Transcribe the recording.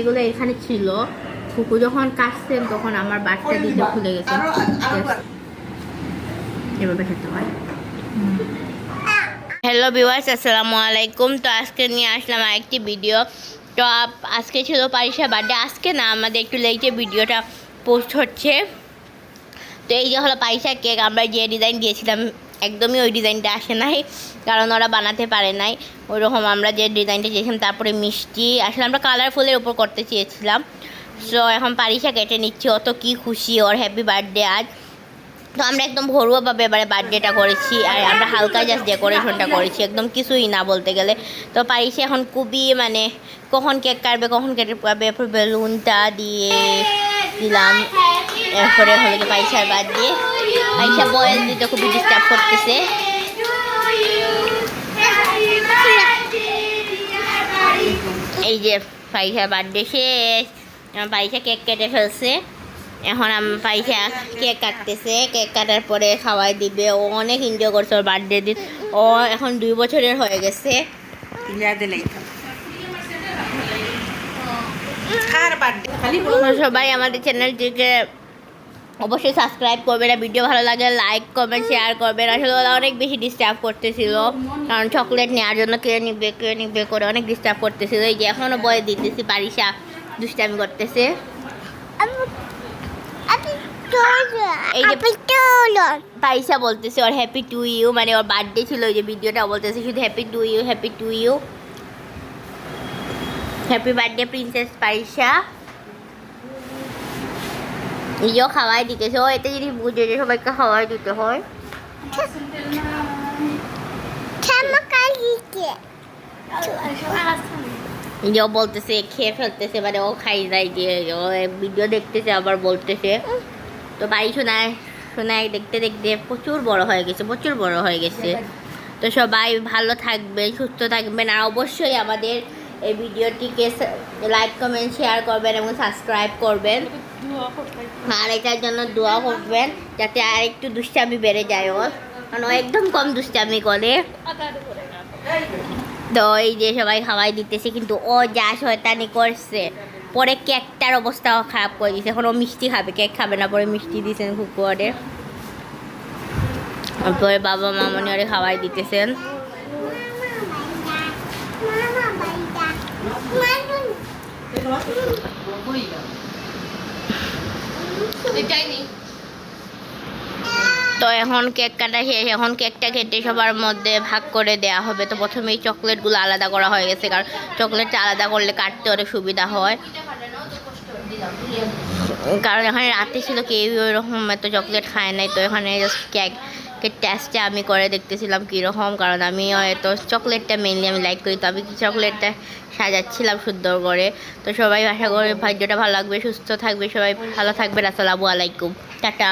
এগুলো এখানে ছিল। ফুকু যখন কাটছেন তখন আমার বাচ্চা দিতে খুলে গেছে। এভাবে খেতে হয়। হ্যালো ভিউয়ার্স আসসালামু আলাইকুম। তো আজকে নিয়ে আসলাম আরেকটি ভিডিও তো আজকে ছিল পারিসা বার্থডে আজকে না আমাদের একটু লেটে ভিডিওটা পোস্ট হচ্ছে। তো এই যে হলো পাইসা কেক আমরা যে ডিজাইন দিয়েছিলাম একদমই ওই ডিজাইনটা আসে নাই, কারণ ওরা বানাতে পারে নাই। ওইরকম আমরা যে ডিজাইনটা চেয়েছিলাম, তারপরে মিষ্টি, আসলে আমরা কালারফুলের উপর করতে চেয়েছিলাম। সো এখন পারিসা কেটে নিচ্ছি, অত কি খুশি, ওর হ্যাপি বার্থডে আজ। তো আমরা একদম ঘরোয়াভাবে এবারে বার্থডেটা করেছি, আর আমরা হালকা জাস্ট ডেকোরেশনটা করেছি, একদম কিছুই না বলতে গেলে। তো পারিসে এখন খুবই মানে কখন কেক কাটবে, কখন কেটে পাবে বেলুনটা দিয়ে দিলাম। এরপরে হলো কি পাইসার বাদ দিয়ে পাইসা বয়েল দিতে খুবই ডিস্টার্ব করতেছে। এই যে পাইসা বার্থডে শেষ আমার পাইসা কেক কেটে ফেলছে। এখন আমি পাইসা কেক কাটতেছে। কেক কাটার পরে খাওয়াই দিবে। ও অনেক এনজয় করছে ওর বার্থডে দিন। ও এখন দুই বছরের হয়ে গেছে। সবাই আমাদের চ্যানেলটিকে অবশ্যই সাবস্ক্রাইব করবেন আর ভিডিও ভালো লাগে লাইক করবেন শেয়ার করবেন। আসলে ওরা অনেক বেশি ডিস্টার্ব করতেছিল। কারণ চকলেট নেওয়ার জন্য কে নিবে কে নিবে করে অনেক ডিস্টার্ব করতেছিল। এই যে এখনও বয়ে দিতেছি পারিসা দুষ্টামি করতেছে। এই যে পাইসা বলতেছে ওর হ্যাপি টু ইউ মানে ওর বার্থডে ছিল। ওই যে ভিডিওটা বলতেছে শুধু happy to you happy to you happy birthday princess paisa নিজেও খাওয়াই দিতেছে ও এতে যদি বুঝে যে সবাইকে খাওয়াই দিতে হয়। নিজেও বলতেছে, খেয়ে ফেলতেছে মানে ও খাই নাই যে, ও ভিডিও দেখতেছে, আবার বলতেছে। তো বাড়ি শোনায় শোনায় দেখতে দেখতে প্রচুর বড় হয়ে গেছে, প্রচুর বড় হয়ে গেছে। তো সবাই ভালো থাকবেন, সুস্থ থাকবেন, আর অবশ্যই আমাদের এই ভিডিওটিকে লাইক কমেন্ট শেয়ার করবেন এবং সাবস্ক্রাইব করবেন। আর এটার জন্য দোয়া করবেন যাতে আর একটু দুষ্টামি বেড়ে যায় ওর। কারণ একদম কম দুষ্টামি করে। তো এই যে সবাই খাওয়াই দিতেছে, কিন্তু ও যা শয়তানি করছে, পরে কেকটার অবস্থাও খারাপ করে দিয়েছে এখন ও মিষ্টি খাবে, কেক খাবে না, পরে মিষ্টি দিয়েছেন খুব করে। তারপরে বাবা মামনি ওরে খাওয়াই দিতেছেন। তো এখন কেক কাটা শেষ। এখন কেকটা কেটে সবার মধ্যে ভাগ করে দেয়া হবে। তো প্রথমেই চকলেটগুলো আলাদা করা হয়ে গেছে, কারণ চকলেটটা আলাদা করলে কাটতে অনেক সুবিধা হয়। কারণ এখানে রাতে ছিল কেউ ওইরকম এত চকলেট খায় নাই। তো এখানে জাস্ট কেক টেস্টটা আমি করে দেখতেছিলাম কীরকম, কারণ আমি হয়তো চকলেটটা মেনলি আমি লাইক করি, তো আমি চকলেটটা সাজাচ্ছিলাম সুন্দর করে। তো সবাই আশা করি ভিডিওটা ভালো লাগবে, সুস্থ থাকবে, সবাই ভালো থাকবে আসসালামু আলাইকুম, টাটা।